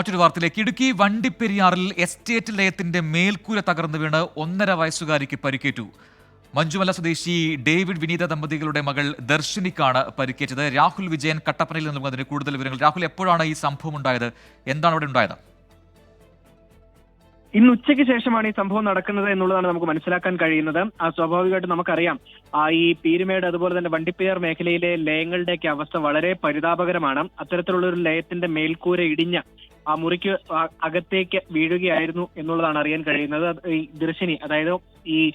മറ്റൊരു വാർത്തയിലേക്ക്. ഇടുക്കി വണ്ടിപ്പെരിയാറിൽ എസ്റ്റേറ്റ് ലയത്തിന്റെ മേൽക്കൂര തകർന്നു വീണ് ഒന്നര വയസ്സുകാരിക്ക് പരിക്കേറ്റു. മഞ്ജുമല സ്വദേശി ഡേവിഡ് വിനീത ദമ്പതികളുടെ മകൾ ദർശിനിക്കാണ് പരിക്കേറ്റത്. രാഹുൽ വിജയൻ കട്ടപ്പനയിൽ നിന്നും അതിന് കൂടുതൽ വിവരങ്ങൾ. രാഹുൽ എപ്പോഴാണ് ഈ സംഭവം ഉണ്ടായത്? എന്താണ് അവിടെ ഉണ്ടായത്? ഇന്ന് ഉച്ചയ്ക്ക് ശേഷമാണ് ഈ സംഭവം നടക്കുന്നത് എന്നുള്ളതാണ് നമുക്ക് മനസ്സിലാക്കാൻ കഴിയുന്നത്. ആ സ്വാഭാവികമായിട്ട് നമുക്കറിയാം. ആ ഈ പീരുമേട് അതുപോലെ തന്നെ വണ്ടിപ്പെരിയാർ മേഖലയിലെ ലയങ്ങളുടെയൊക്കെ അവസ്ഥ വളരെ പരിതാപകരമാണ്. അത്തരത്തിലുള്ള ഒരു ലയത്തിന്റെ മേൽക്കൂര ഇടിഞ്ഞ് ആ മുറിക്ക് അകത്തേക്ക് വീഴുകയായിരുന്നു എന്നുള്ളതാണ് അറിയാൻ കഴിയുന്നത്. ഈ ദർശിനി അതായത് ഈ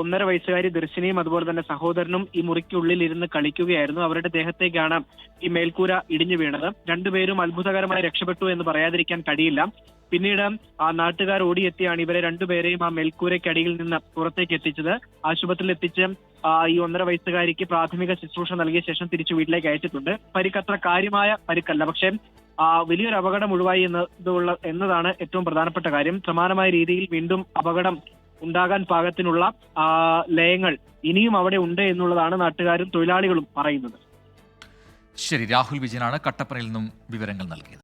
ഒന്നര വയസ്സുകാരി ദർശിനിയും അതുപോലെ തന്നെ സഹോദരനും ഈ മുറിക്കുള്ളിൽ ഇരുന്ന് കളിക്കുകയായിരുന്നു. അവരുടെ ദേഹത്തേക്കാണ് ഈ മേൽക്കൂര ഇടിഞ്ഞു വീണത്. രണ്ടുപേരും അത്ഭുതകരമായി രക്ഷപ്പെട്ടു എന്ന് പറയാതിരിക്കാൻ കഴിയില്ല. പിന്നീട് ആ നാട്ടുകാർ ഓടിയെത്തിയാണ് ഇവരെ രണ്ടുപേരെയും ആ മേൽക്കൂരയ്ക്കടിയിൽ നിന്ന് പുറത്തേക്ക് എത്തിച്ചത്. ആശുപത്രിയിൽ എത്തിച്ച് ഈ ഒന്നര വയസ്സുകാരിക്ക് പ്രാഥമിക ശുശ്രൂഷ നൽകിയ ശേഷം തിരിച്ചു വീട്ടിലേക്ക് അയച്ചിട്ടുണ്ട്. പരിക്കത്ര കാര്യമായ പരിക്കല്ല. പക്ഷേ വലിയൊരു അപകടം ഒഴിവായി എന്നതുള്ള എന്നതാണ് ഏറ്റവും പ്രധാനപ്പെട്ട കാര്യം. സമാനമായ രീതിയിൽ വീണ്ടും അപകടം ഉണ്ടാകാൻ പാകത്തിനുള്ള ലയങ്ങൾ ഇനിയും അവിടെ ഉണ്ട് എന്നുള്ളതാണ് നാട്ടുകാരും തൊഴിലാളികളും പറയുന്നത്. ശരി രാഹുൽ വിജയനാണ് കട്ടപ്പനയിൽ നിന്നും വിവരങ്ങൾ നൽകിയത്.